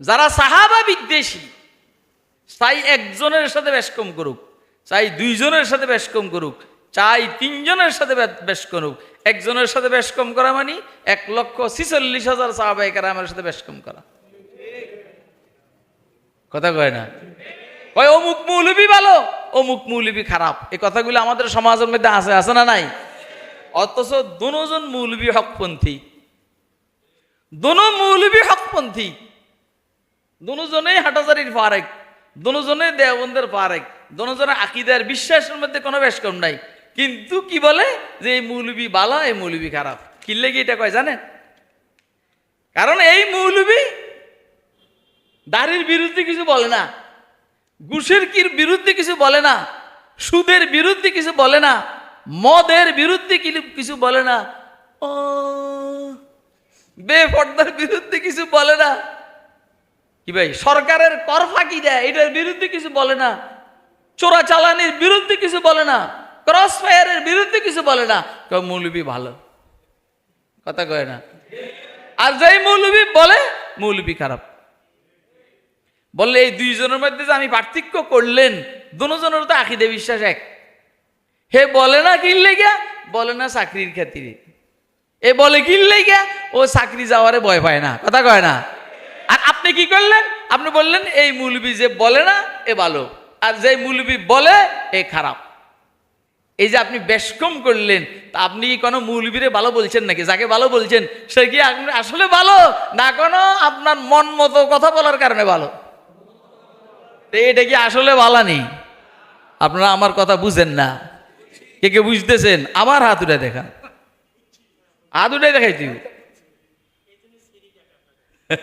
যারা সাহাবা বিদ্বেষী, চাই একজনের সাথে বেশ কম করুক, চাই দুইজনের সাথে বেশ কম করুক, চাই তিনজনের সাথে বেশ করুক, একজনের সাথে বেশ কম করা মানে এক লক্ষ ছিচল্লিশ হাজার সাহাবাহিকার আমার সাথে বেশ কম করা। কথা কয় না? কয়, অমুক মৌলবি ভালো, অমুক মৌলবি খারাপ। এই কথাগুলো আমাদের সমাজের মধ্যে আছে আছে না নাই? অথচ দুজন মৌলবি হকপন্থী। দোনো মৌলবি হকপন্থী দুজনেই হাটাজারির ফারেক দুজনে দেওবন্দের ফারেক দুজনের আকিদার বিশ্বাসের মধ্যে কোনো বেশ কম নাই কিন্তু কি বলে যে এই মৌলবি বালা এই মৌলবি খারাপ কি লেগে এটা কয় জানেন কারণ এই মৌলবি দাড়ির বিরুদ্ধে কিছু বলে না ঘুষের কির বিরুদ্ধে কিছু বলে না সুদের বিরুদ্ধে কিছু বলে না মদের বিরুদ্ধে কি- কিছু বলে না ও বেপর্দার বিরুদ্ধে কিছু বলে না। কি ভাই, সরকারের কর ফাঁকি দেয়? এটার বিরুদ্ধে কিছু বলে না। চোরা চালানির বিরুদ্ধে কিছু বলে না। ক্রস ফায়ারের বিরুদ্ধে কিছু বলে না। মৌলবি ভালো। কথা কয় না। আর যেই মৌলবি বলে, মৌলবি খারাপ। বললে এই দুইজনের মধ্যে যে আমি পার্থক্য করলেন, দুজনের তো আখিদে বিশ্বাস এক। হে বলে না কিনলে গিয়া, বলে না চাকরির খাতিরে। এ বলে কিনলে গিয়া ও চাকরি যাওয়ারে ভয় পায় না, কথা কয় না। আর আপনি কি করলেন? আপনি বললেন, এই মুলবি যে বলে না, এ ভালো। আর যে মুলবি বলে, এ খারাপ। এই যে আপনি বেশকম করলেন, তা আপনি কি কোনো মৌলবীরে ভালো বলছেন নাকি? যাকে ভালো বলছেন, সে কি আপনি আসলে ভালো? না কোনো, আপনার মন মতো কথা বলার কারণে ভালো। এটা কি আসলে ভালো নেই আপনারা আমার কথা বুঝেন না। কে কে বুঝতেছেন? আমার হাত উঠে দেখা হাত উঠে দেখাই তুই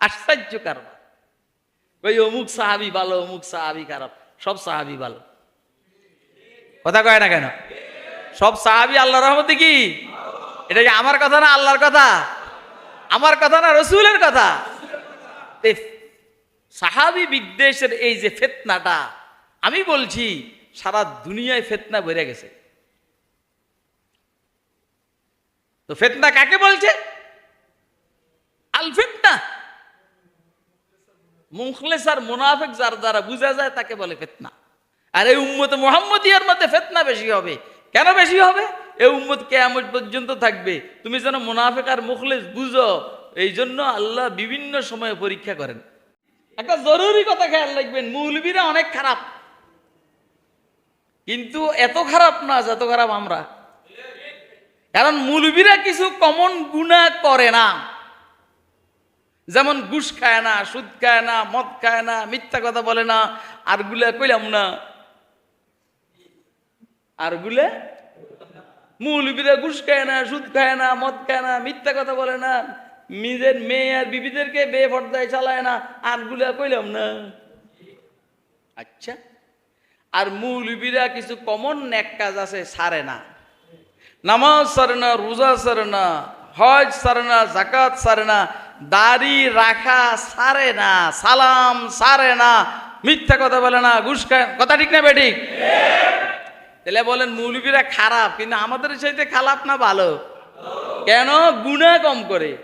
আশ্চর্য কারবার ওই অমুক সাহাবি ভালো, অমুক সাহাবি খারাপ, সব সাহাবি ভালো। কথা কয় না কেন? সব সাহাবি আল্লাহ রহমতে কি? এটা কি আমার কথা না আল্লাহর কথা? আমার কথা না রসুলের কথা? সাহাবি বিদ্বেষের এই যে ফেতনাটা, আমি বলছি, সারা দুনিয়ায় ফেতনা বেড়ে গেছে। তো ফেতনা কাকে বলছে? আল ফেতনা মুখলেস আর মুনাফেক যার দ্বারা বোঝা যায় তাকে বলে ফেতনা। আর এই উম্মত মোহাম্মদিয়ার মধ্যে ফেতনা বেশি হবে। কেন বেশি হবে? এই উম্মত কেয়ামত পর্যন্ত থাকবে। তুমি যেন মুনাফেক আর মুখলেস বুঝো, এই জন্য আল্লাহ বিভিন্ন সময়ে পরীক্ষা করেন। একটা জরুরি কথা খেয়াল রাখবেন, মৌলবীরা অনেক খারাপ। কিন্তু এত খারাপ না, যত খারাপ আমরা। কারণ মৌলবীরা কিছু কমন গুণা করে না। যেমন ঘুষ খায় না, সুদ খায় না, মদ খায় না, মিথ্যা কথা বলে না আরগুলা কইলাম না। আর গুলে মৌলবীরা ঘুষ খায় না, সুদ খায় না, মদ খায় না, মিথ্যা কথা বলে না। নিজের মেয়ে আর বিবিদেরকে বে পর্দায় চালায় না আরগুলা কইলাম না। আচ্ছা। আর মৌলবীরা কিছু কমন নেক কাজ আছে, সারে না। নামাজ সারে না রোজা সারে না হজ সারে না জাকাত সারে না দাড়ি রাখা সারে না সালাম সারে না মিথ্যা কথা বলে না ঘুষ কথা ঠিক না বেঠিক তাহলে বলেন মৌলবীরা খারাপ কিন্তু আমাদের চাইতে খারাপ না ভালো। কেন? গুণা কম করে।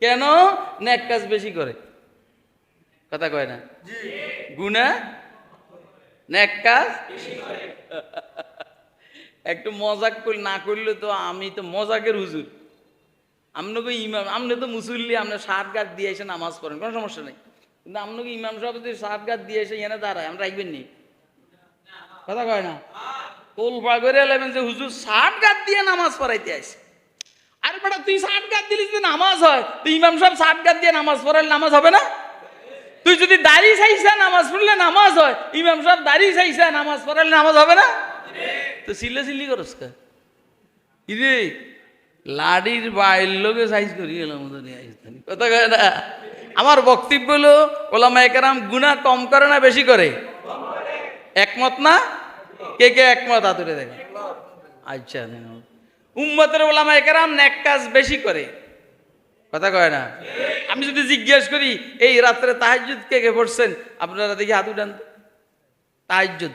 কেন? নেক কাজ বেশি করে। কথা কয় না? গুণা? নেক কাজ? একটু মজাক না করলে তো আমি তো মজাকের হুজুর। আপনাকে ইমাম আপনি তো মুসল্লি আপনার সাত গার্ড দিয়ে এসে নামাজ পড়েন, কোনো সমস্যা নেই। কিন্তু আপনাকে ইমাম সাহেব যদি সাত গার্ড দিয়ে এসে এনে দাঁড়ায়, আমরা রাখবেন নি? কথা কয় না? পা করে এলেন যে হুজুর শার্ট গার্ড দিয়ে নামাজ পড়াইতে আসে। আরে বেটা, তুই শার্ট গার্ড দিলি যদি নামাজ হয়? তুই ইমাম সাহেব শার্ট গার্ড দিয়ে নামাজ পড়ালে নামাজ হবে না? তুই যদি দাড়ি চাইছা নামাজ পড়লে নামাজ হয়, ইমাম সাহেব দাড়ি চাইছা নামাজ পড়ালে নামাজ হবে না? তো সিল্লে সিল্লি করস কা? ইরে, লাডির বাইর লোকে সাইজ করি গেলাম কথা কয় না? আমার বক্তব্য হলো, ওলামা একরাম গুণা কম করে না বেশি করে? একমত না? কে কে একমত? হাতুরে দেখে। আচ্ছা উম্মতের ওলামা একরাম নেক কাজ বেশি করে। কথা কয় না? আমি যদি জিজ্ঞেস করি, এই রাত্রে তাহাজ্জুদ কে কে পড়ছেন? আপনারা দেখি হাত উঠান তাহাজ্জুদ।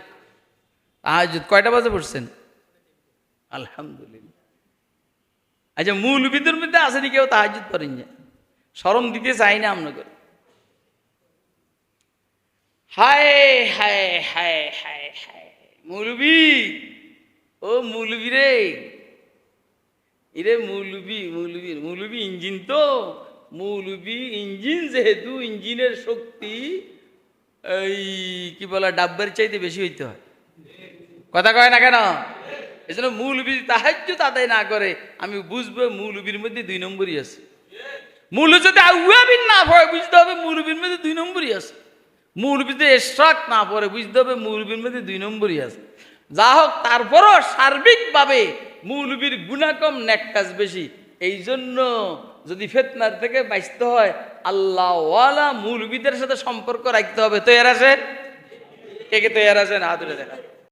তাহাজ্জুদ কয়টা বাজে পড়ছেন? আলহামদুলিল্লাহ। আচ্ছা মূল বিদ্যুর মধ্যে আসেনি কেউ তাহাজুদ করেন না শরম দিতে চাই না আমরা করে। হায় হায় হায় হায় হায়। মুলবি ও মুলবি রে। ইরে মুলবি মুলবি মুলবি ইঞ্জিন তো। মুলবি ইঞ্জিন যেহেতু ইঞ্জিনের শক্তি এই কি বলা ডাব্বার চাইতে বেশি হইতে হয়। কথা কয় না কেন? এই জন্য মূলবি তাহাজ্য আদায় না করে, আমি বুঝব মূলবির মধ্যে দুই নম্বরই আছে। মূল যদি আউয়াবিন না পড়ে, বুঝতে হবে মূলবির মধ্যে দুই নম্বরই আছে। মূলবিতে এস্ট্রাক না পড়ে, বুঝতে হবে মূলবির মধ্যে দুই নম্বরই আছে। যা হোক, তারপরও সার্বিকভাবে মূলবির গুণাকম নেককাজ বেশি। এই জন্য যদি ফেতনার থেকে বাঁচতে হয়, আল্লাহওয়ালা মূলবিদের সাথে সম্পর্ক রাখতে হবে। তো এর আছে? কে কে তো এর আছেন হাতুরে দেখা।